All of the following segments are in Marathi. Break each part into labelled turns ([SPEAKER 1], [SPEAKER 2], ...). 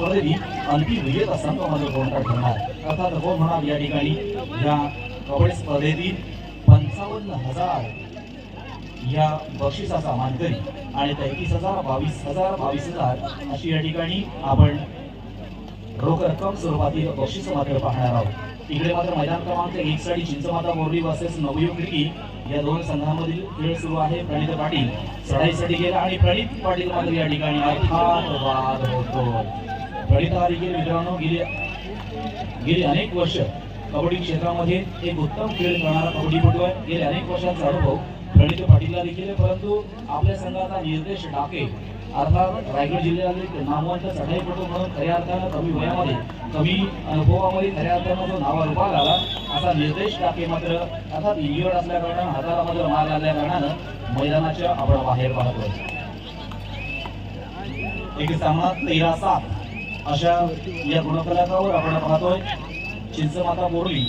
[SPEAKER 1] पदवी अंतिम विजेता संघ मात्र कोणता ठरणार? अर्थात हो म्हणाल या ठिकाणी या कबड्डी स्पर्धेतील पंचावन्न हजार या बक्षिसाचा मानकरी आणि तेहतीस हजार बावीस हजार बावीस हजार अशी या ठिकाणी आपण रोख रक्कम स्वरूपातील बक्षीस मात्र पाहणार आहोत. इकडे मात्र मैदान क्रमांक एक साठी चिंचमाता मोरली वर्सेस नवयुग खिडकी या दोन संघांमधील खेळ सुरू आहे. प्रणित पाटील चढाईसाठी गेला आणि प्रणित पाटील मात्र या ठिकाणी अर्थात वाद होतो. गणित हा मित्रांनो गेली गेली अनेक वर्ष कबड्डी क्षेत्रामध्ये एक उत्तम खेळ करणारा कबड्डीपटू आहे. गेले अनेक वर्षांचा अनुभव प्रणित पाटीलला देखील आहे परंतु आपल्या संघाचा निर्देश डाके अर्थात रायगड जिल्ह्यातील नामवंत चढाईपटू म्हणून खऱ्या अर्थानं कमी वयामध्ये कमी अनुभवामध्ये खऱ्या अर्थानं जो नावारूपाला आला. असा निर्देश टाके मात्र अर्थात इंजिअर्ड असल्या कारणानं हाताला मार आल्या कारणानं मैदानाच्या आपण बाहेर पाहतोय एक सामना तेरा सात. अशा या गुणफलकावर आपण पाहतोय चिंचमाता बोरली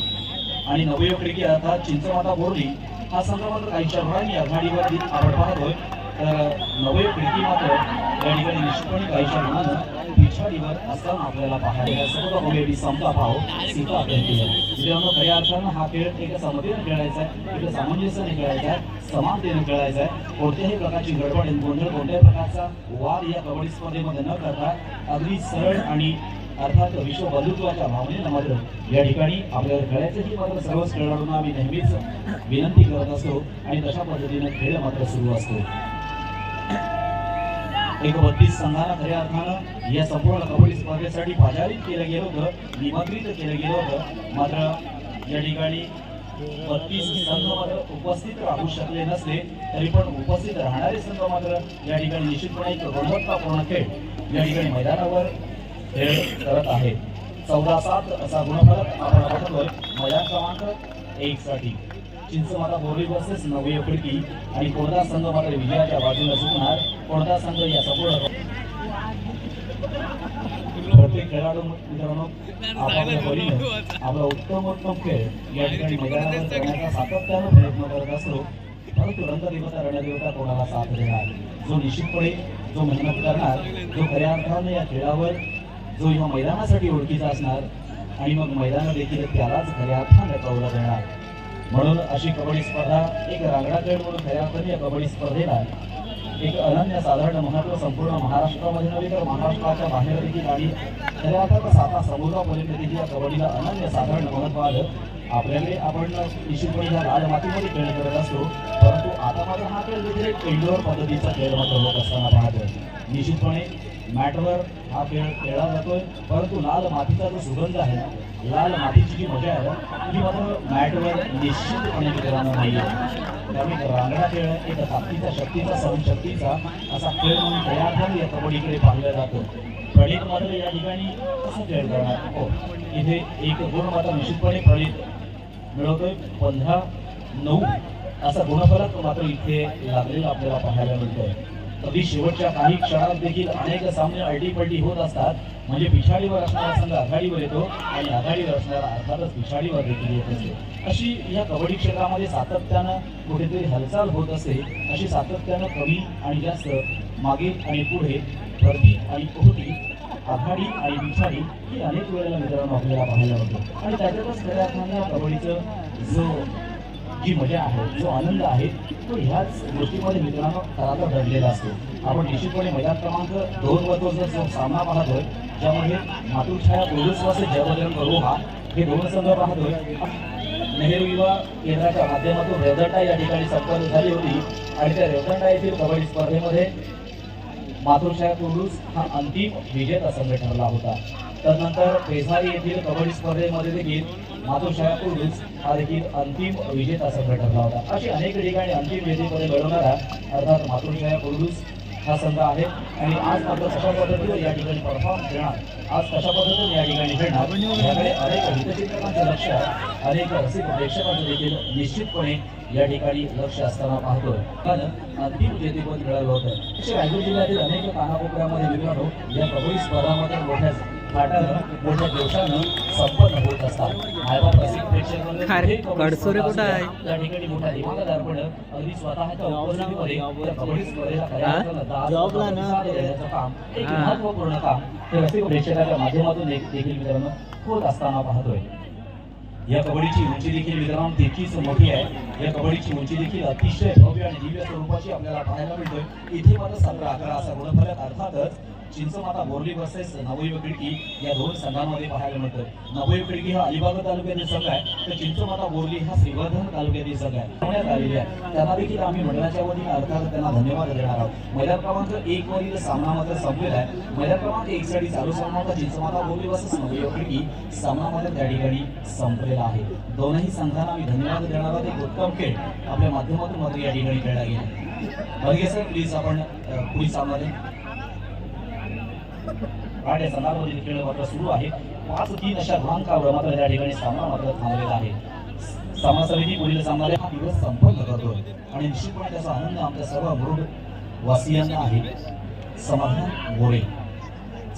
[SPEAKER 1] आणि नवयुग क्रिकेट अर्थात चिंचमाता बोरली हा संघ मात्र काही शहरांनी आघाडीवर आपण पाहतोय. तर नवयुग क्रिकेट मात्र या ठिकाणी निश्चितपणे काही पिछाडीवर असताना आपल्याला पाहायला सर्व मुलेली समता भाव सीता मित्रांनो खऱ्या अर्थानं हा खेळ एक समतेनं खेळायचा आहे एक सामंजस्याने खेळायचा आहे समानतेने खेळायचा आहे. कोणत्याही प्रकारची गडबड गोंधळ कोणत्याही प्रकारचा वाद या कबड्डी स्पर्धेमध्ये न करता अगदी सरळ आणि अर्थात विश्व बंधुत्वाच्या भावनेनं मात्र या ठिकाणी आपल्याला खेळायचं ही मात्र सर्वच खेळाडूंना आम्ही नेहमीच विनंती करत असतो आणि तशा पद्धतीने खेळ मात्र सुरू असतो. एक बत्तीस संघाला खऱ्या अर्थानं या संपूर्ण कबड्डी स्पर्धेसाठी पाचारित केलं गेलं होतं निमंत्रित केलं गेलं होतं. मात्र या ठिकाणी बत्तीस संघ मात्र उपस्थित राहू शकले नसले तरी पण उपस्थित राहणारे संघ मात्र या ठिकाणी निश्चितपणे एक गुणवत्तापूर्ण खेळ या ठिकाणी मैदानावर खेळ करत आहे चौदा सात असा गुणफलक आपण पाहतोय. मैदान क्रमांक एक साठी. चिंचमाता बोरी वर्सेस नवी खिडकी आणि कोणता संघ मात्र विजयाच्या बाजूला सुटणार कोणता संघ या संपूर्ण प्रत्येक खेळाडू मित्रांनो आपापल्या परीने आपला उत्तम उत्तम खेळ या ठिकाणी मैदानावर करण्याचा सातत्यानं प्रयत्न करत असतो. परंतु रंगदेवता रणदेवता कोणाला साथ देणार? जो निश्चितपणे जो मेहनत करणार जो खऱ्या अर्थानं या खेळावर जो या मैदानासाठी ओळखीचा असणार आणि मग मैदान देखील त्यालाच खऱ्या अर्थानं कौला देणार. म्हणून अशी कबड्डी स्पर्धा एक रांगडा खेळ म्हणून खऱ्या या कबड्डी स्पर्धेला एक अनन्यसाधारण महत्त्व संपूर्ण महाराष्ट्रामध्ये नव्हे तर महाराष्ट्राच्या बाहेर देखील आणि खऱ्या अर्थात साता समुद्रापर्यंत देखील या कबड्डीला अनन्यसाधारण महत्त्व आलं. आपल्याकडे आपण निश्चितपणे या राजमातीमध्ये खेळ करत असतो परंतु आता मात्र हा खेळ देखील एक इंडोर पद्धतीचा खेळ मात्र होत असताना पाहतोय. निश्चितपणे मॅटवर हा खेळ खेळला जातोय. परंतु लाल मातीचा जो सुगंध आहे लाल मातीची जी मजा आहे ती मात्र मॅटवर निश्चितपणे मित्रांनो नाही आहे. त्यामुळे रांगडा खेळ एक ताकदीचा शक्तीचा सहनशक्तीचा असा खेळ म्हणून तयार अर्थाने या कबड्डीकडे पाहिला जातो. प्रणित मात्र या ठिकाणी कसं खेळ करणार. हो इथे एक गुण मात्र निश्चितपणे प्रणित मिळवतोय. पंधरा नऊ असा गुणफलक मात्र इथे लागलेला आपल्याला पाहायला मिळतोय. अगदी शेवटच्या काही क्षणात देखील अनेक सामने अल्टीपल्टी होत असतात. म्हणजे पिछाडीवर असणारा संघ आघाडीवर येतो आणि आघाडीवर असणारा अर्थातच पिछाडीवर देखील येत असतो. अशी या कबड्डी क्षेत्रामध्ये सातत्यानं कुठेतरी हालचाल होत असते अशी सातत्यानं कमी आणि जास्त मागे आणि पुढे भरती आणि ओहोटी आघाडी आणि पिछाडी ही अनेक वेळेला मित्रांनो आपल्याला पाहायला मिळते आणि त्याच्यातच खऱ्या अर्थानं या कबड्डीचं जो जी मजा आहे जो आनंद आहे तो ह्याच गोष्टीमध्ये मित्रांनो खरा घडलेला असतो. आपण निश्चितपणे मैदान क्रमांक दोन वरचा जो सामना पाहतोय ज्यामध्ये मातृछाया पोलीसवासे जयबजरंग रोहा हे. दोन संघ पाहतोय. नेहरू युवा केंद्राच्या माध्यमातून रेवदंडा या ठिकाणी संपन्न झाली होती. आणि त्या रेवदंडा येथील कबड्डी स्पर्धेमध्ये मातृछाया कुर्डूस हा अंतिम विजेता संघ ठरला होता. त्यानंतर पेसारी येथील कबड्डी स्पर्धेमध्ये देखील मातृछाया कुर्डूस हा देखील अंतिम विजेता संघ ठरला होता. अशी अनेक ठिकाणी अंतिम विजेतेपदे मिळवणारा अर्थात मातृछाया कुर्डूस हा संघ आहे. आणि आज मात्र कशा पद्धतीने या ठिकाणी परफॉर्म खेळणार आज कशा पद्धतीने या ठिकाणी खेळणार याकडे अनेक हितचिंतकांचे लक्ष अनेक रसिक प्रेक्षकांचं देखील निश्चितपणे या ठिकाणी लक्ष असताना पाहतोय. कारण अंतिम जेतेपद मिळालं होतं. असे रायगड जिल्ह्यातील अनेक कानाकोपऱ्यामध्ये मित्रांनो या कबड्डी स्पर्धामध्ये मोठ्या थाटानं मोठ्या जोशानं संपन्न होत असतात मायबाप रसिक हे कबड्डी
[SPEAKER 2] कडसोरे
[SPEAKER 1] स्पर्धा
[SPEAKER 2] कुठं आहे?
[SPEAKER 1] असते. त्या ठिकाणी मोठ्या दिमागदारपणं अगदी स्वतःच्या उपस्थितीमध्ये त्या कबड्डी स्पर्धेला खऱ्या
[SPEAKER 2] हा?
[SPEAKER 1] अर्थानं दाद
[SPEAKER 3] जॉबला ना
[SPEAKER 1] प्रतिसाद देण्याचं काम एक. महत्त्वपूर्ण काम रसिक प्रेक्षकाच्या माध्यमातून देख- देखील मित्रांनो होत असताना पाहतोय या कबड्डीची उंची देखील मित्रांनो तितकीच मोठी आहे या कबड्डीची उंची देखील अतिशय भव्य आणि दिव्य स्वरूपाची आपल्याला पाहायला मिळतोय इथे मात्र सतरा अकरा असा गुणफलक अर्थातच चिंचमाता बोर्ली वर्सेस नवयुग खिडकी या दोन संघांमध्ये पाहायला मिळतं. नवयुग खिडकी हा अलिबाग तालुक्यातील संघ आहे तर चिंचमाता बोर्ली हा श्रीवर्धन तालुक्यातील संघ आहे. पुण्यात आलेली आहे. त्यांना देखील आम्ही मंडळाच्या वतीने अर्थात त्यांना धन्यवाद देणार आहोत. मैदान क्रमांक एक वरील सामना मात्र संपलेला आहे. मैदान क्रमांक एक साठी चालू सामना होता चिंचमाता बोर्ली वर्सेस नवयुग खिडकी सामना मात्र त्या ठिकाणी संपलेला आहे. दोनही संघांना आम्ही धन्यवाद देणार आहोत. एक उत्तम खेळ आपल्या माध्यमातून मात्र या ठिकाणी खेळला गेला. बघे सर प्लीज आपण पुढील सामना आणि संदर्भातील खेळ मात्र सुरू आहे. पाच तीन अशा क्रमांकावर मात्र त्या ठिकाणी सामना मात्र थांबलेला आहे. सामना समिती पुढील सामना हा दिवस संपन्न करतोय. आणि निश्चितपणे त्याचा आनंद आमच्या सर्व मुरुड वासियांना आहे. समाधान मोरे.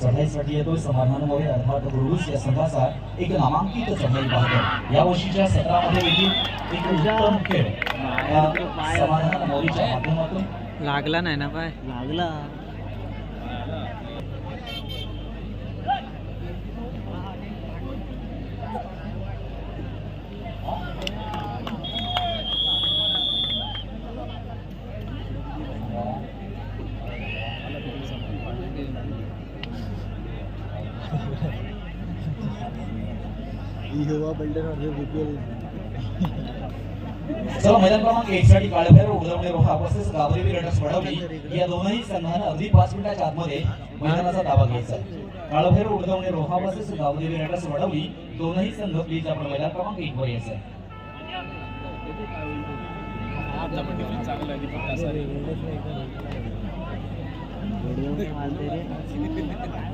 [SPEAKER 1] चढाईसाठी येतोय समाधान मोरे. अर्थात गुरुस या संघाचा एक नामांकित चढाई पाहतो. या वर्षीच्या सत्रामध्ये देखील एक उत्तम खेळ. या समाधान मोरीच्या माध्यमातून
[SPEAKER 2] लागला नाही ना पाय
[SPEAKER 3] लागला. युवा बिल्डर बीपीएल
[SPEAKER 1] चला मैदान क्रमांक एक साठी काळभैरव उडवणे रोहा वर्सेस गावदेवी रटस वडवली या दोनही संघानं अगदी पाच मिनिटाच्या आतमध्ये मैदानाचा ताबा घ्यायचा काळभैरव उडवणे रोहा वर्सेस गावदेवी रटस वडवली दोनही संघ प्लीज आपण मैदान क्रमांक एक वर यायचं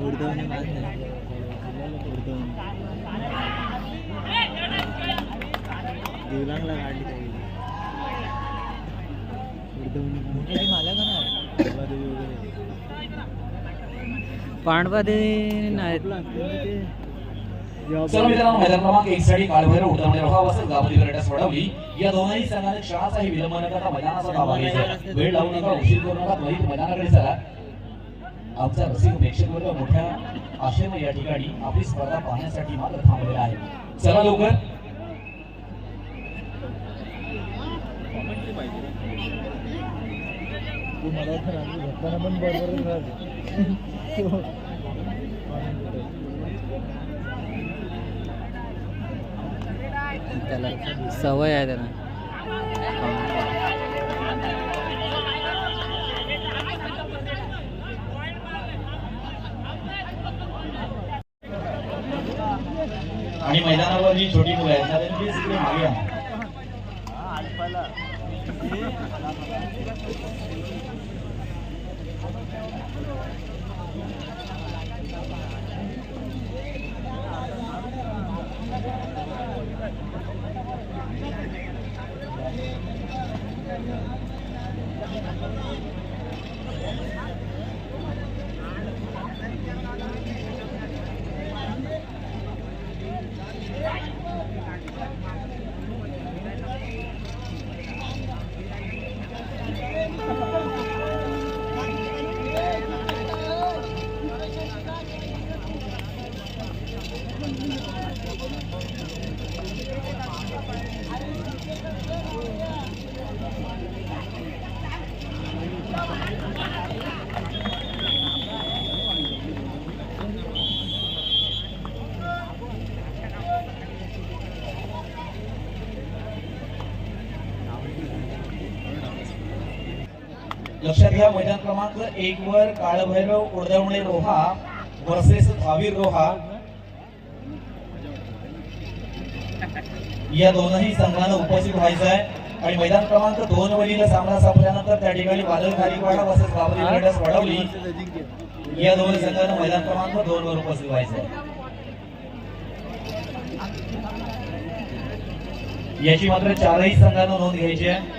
[SPEAKER 3] उडवणे मारते रे देवलांगला काढली काही का नाही वगैरे.
[SPEAKER 1] चला मित्रांनो मैदान क्रमांक एक साठी रोहा वडवली या दोनही संघाने क्षणाचाही विलंब न करता मैदानाचा ताबा घ्यायचा वेळ लावू नका उशीर करू नका. त्वरित मैदानाकडे चला. आमचा रसिक प्रेक्षक वर्ग मोठ्या आशेनं या ठिकाणी आपली स्पर्धा पाहण्यासाठी मात्र थांबलेला आहे. चला लवकर.
[SPEAKER 3] तू मला तर आम्ही झोपताना पण बरोबरच राहते
[SPEAKER 2] त्याला सवय आहे त्याला.
[SPEAKER 1] आणि मैदानावर जी छोटी मुलं आहेत. त्यांनी इकडे मागे आणा. लक्षात घ्या मैदान क्रमांक एक वर काळभैरव उडदवणे रोहा वर्सेस भावीर रोहा. या दोनही संघानं उपस्थित व्हायचं आहे. आणि मैदान क्रमांक दोन वरील सामना संपल्यानंतर त्या ठिकाणी बादल खारीवाडा वर्सेस बाबरी लढस वाढवली या दोन संघानं मैदान क्रमांक दोन वर उपस्थित व्हायचं आहे. याची मात्र चारही संघांना नोंद घ्यायची आहे.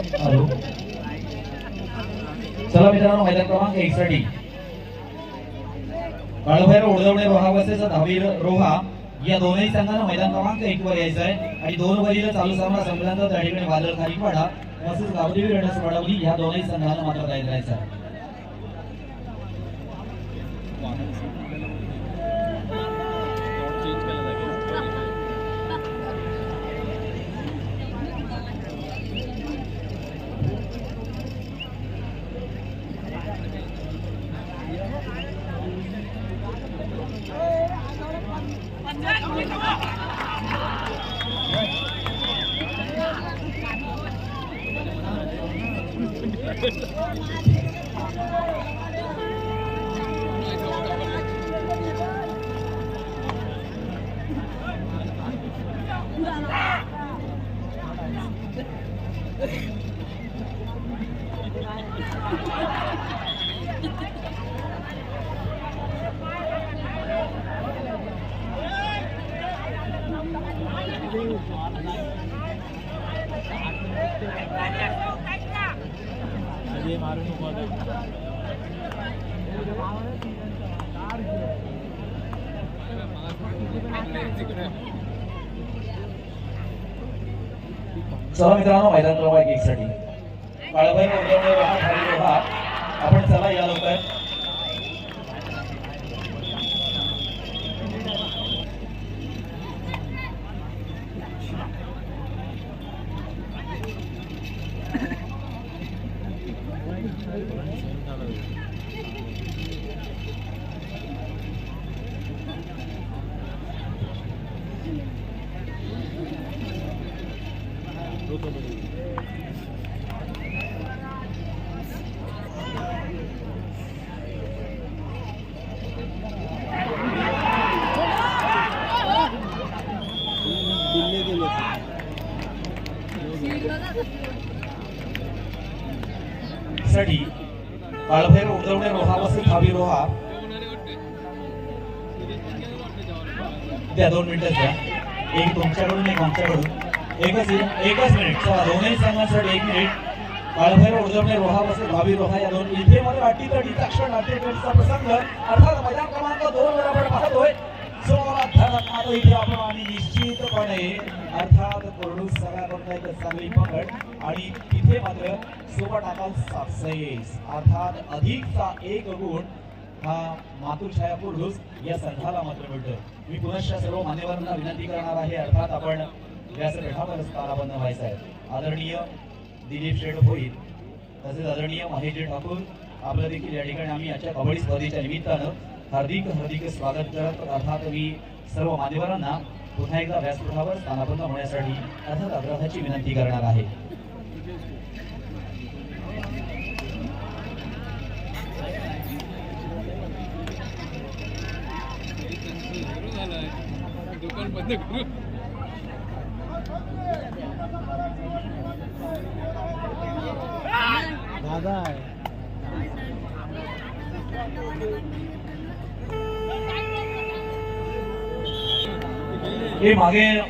[SPEAKER 1] हॅलो. चला मित्रांनो मैदान क्रमांक एक साठी काळभैर उडदवणे रोहा बसेचा दहावी रोहा या दोनही संघांना मैदान क्रमांक एक वर यायचा आहे. आणि दोन वरील चालू सामना संपल्यानंतर त्या ठिकाणी वादळ खारीपाडा तसेच गावदेवी रणस वडवली या दोनही संघांना मात्र तयार आहे. Thank you. चला मित्रांनो मैदान क्रमांक एक साठी रोहा आपण चला या साठी काळभैर उडदवणे रोहापासून बसेल भावी रोहा. द्या दोन मिनिटं द्या. एक तुमच्याकडून एक आमच्याकडून. एकच एकच मिनिट. चला दोनही संघांसाठी एक मिनिट. काळभैर उडदवणे रोहा बसेल भावी रोहा या दोन. इथे मात्र अटीतटीचा क्षण अटी प्रसंग. अर्थात मैदान क्रमांक दोन वर आपण पाहतोय. जोरात धडक मारतो इथे आपण आणि निश्चितपणे अर्थात कोरडू सगळ्याकडून एक चांगली पकड आणि तिथे मात्र सोबत आता सक्सेस अर्थात अधिकचा एक गुण हा मातृछाया पुरुष या संघाला मात्र मिळतो मी पुनश्च सर्व मान्यवरांना विनंती करणार आहे अर्थात आपण व्यासपीठावर स्थानाबद्ध व्हायचं आहे आदरणीय दिलीप शेठ होईल तसेच आदरणीय महेशजी ठाकूर आपलं देखील या ठिकाणी आम्ही आजच्या कबड्डी स्पर्धेच्या निमित्तानं हार्दिक हार्दिक स्वागत करत अर्थात मी सर्व मान्यवरांना पुन्हा एकदा व्यासपीठावर स्थानापन्न होण्यासाठी अर्थात अग्रहाची विनंती करणार आहे.
[SPEAKER 4] दुकान बंद करू
[SPEAKER 3] दादा
[SPEAKER 1] हे मागे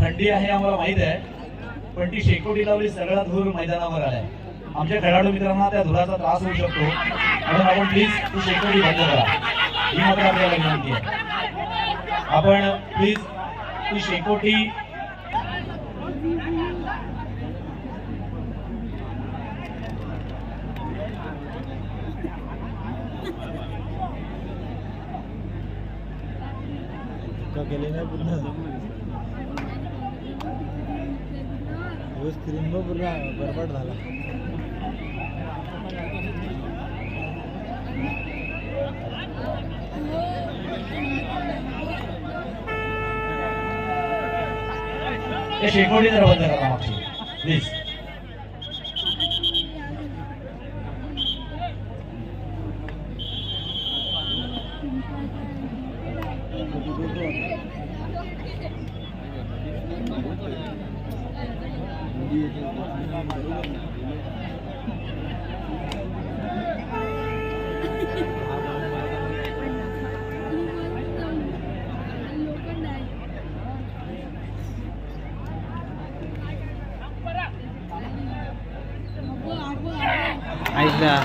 [SPEAKER 1] थंडी आहे आम्हाला माहीत आहे. पण ती शेकोटी लावली सगळा धूर मैदानावर आलाय. आमच्या खेळाडू मित्रांना त्या धुराचा त्रास होऊ शकतो. म्हणून आपण प्लीज ती शेकोटी बंद करा. ही मात्र आपल्याला विनंती आहे. आपण प्लीज ती शेकोटी
[SPEAKER 3] का आहे नाही पूर्ण स्क्रीन मग पूर्ण बरबाट झाला.
[SPEAKER 1] हे शेकोटी जरा बंद करा मागची प्लीज
[SPEAKER 2] ऐकला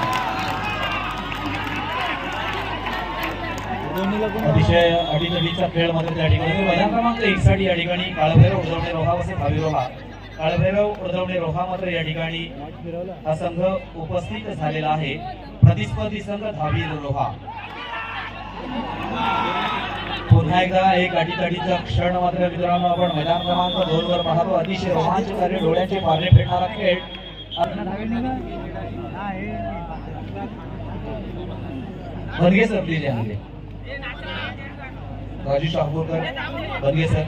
[SPEAKER 1] अतिशय खेळ मात्र त्या ठिकाणी मैदान क्रमांक एक साठी या ठिकाणी काळभैरव उजवणे रोहा असे भावी रोहा. काळभैरव उजवणे रोहा मात्र या ठिकाणी हा संघ उपस्थित झालेला आहे. प्रतिस्पर्धी संघ धावी रोहा. पुन्हा एकदा एक अडीतडीचा क्षण मात्र मित्रांनो आपण मैदान क्रमांक दोन वर पाहतो. अतिशय रोमांचकारी डोळ्याचे पारणे फेडणारा खेळ. बनगे सर प्लीज यामध्ये राजू शाहपूरकर बनगे सर.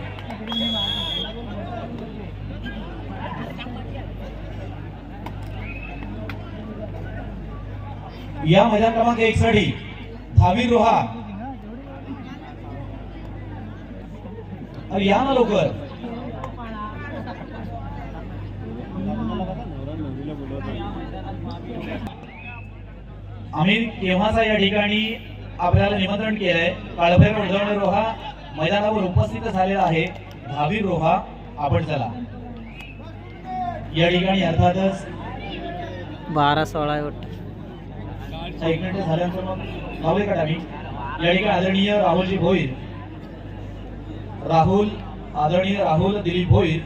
[SPEAKER 1] या मैदान क्रमांक एक साठी धावी रोहा अरे या ना लवकर. आम्ही केव्हाचा या ठिकाणी आपल्याला निमंत्रण केलंय काळभैरव उजवणे रोहा मैदानावर उपस्थित झालेला आहे धावी रोहा आपण चला. या ठिकाणी अर्थातच
[SPEAKER 2] बारा सोळा आहे वाटतं
[SPEAKER 1] एक मिनिट झाल्यानंतर मग लावूया का आम्ही? या ठिकाणी आदरणीय राहुलजी भोईर. राहुल आदरणीय राहुल दिलीप भोईर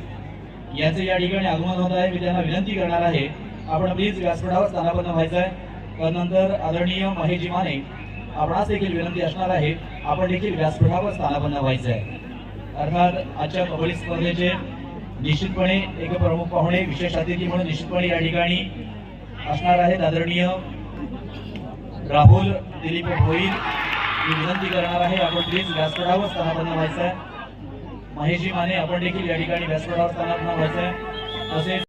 [SPEAKER 1] यांचे या ठिकाणी आगमन होत आहे. मी त्यांना विनंती करणार आहे आपण प्लीज व्यासपीठावर स्थानापन्न व्हायचं आहे त्यानंतर आदरणीय महेशजी माने आपणास देखील विनंती असणार आहे आपण देखील व्यासपीठावर स्थानापन्न व्हायचं आहे अर्थात आजच्या कबड्डी स्पर्धेचे निश्चितपणे एक प्रमुख पाहुणे विशेष अतिथी म्हणून निश्चितपणे या ठिकाणी असणार आहेत आदरणीय राहुल दिलीप भोईर. मी विनंती करणार आहे आपण प्लीज व्यासपीठावर स्थानापन्न व्हायचं आहे महेशजी माने आपण देखील या ठिकाणी व्यासपीठावर स्थानापन्न व्हायचं आहे तसेच